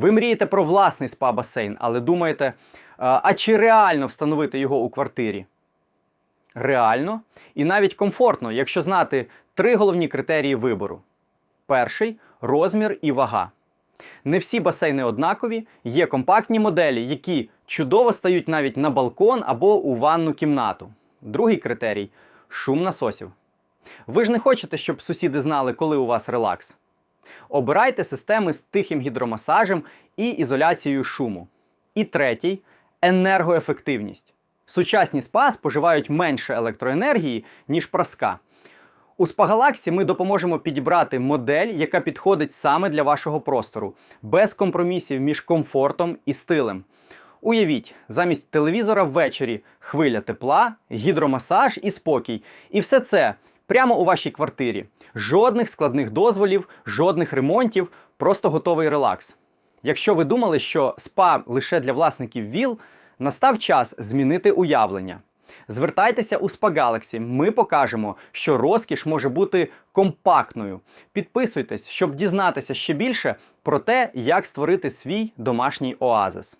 Ви мрієте про власний спа-басейн, але думаєте, е, а чи реально встановити його у квартирі? Реально і навіть комфортно, якщо знати три головні критерії вибору: перший розмір і вага. Не всі басейни однакові, є компактні моделі, які чудово стають навіть на балкон або у ванну кімнату. Другий критерій шум насосів. Ви ж не хочете, щоб сусіди знали, коли у вас релакс. Обирайте системи з тихим гідромасажем і ізоляцією шуму. І третій енергоефективність. Сучасні спа споживають менше електроенергії, ніж праска. У Спагалаксі ми допоможемо підібрати модель, яка підходить саме для вашого простору, без компромісів між комфортом і стилем. Уявіть, замість телевізора ввечері хвиля тепла, гідромасаж і спокій. І все це прямо у вашій квартирі. Жодних складних дозволів, жодних ремонтів, просто готовий релакс. Якщо ви думали, що спа лише для власників віл, настав час змінити уявлення. Звертайтеся у Spa Galaxy, ми покажемо, що розкіш може бути компактною. Підписуйтесь, щоб дізнатися ще більше про те, як створити свій домашній оазис.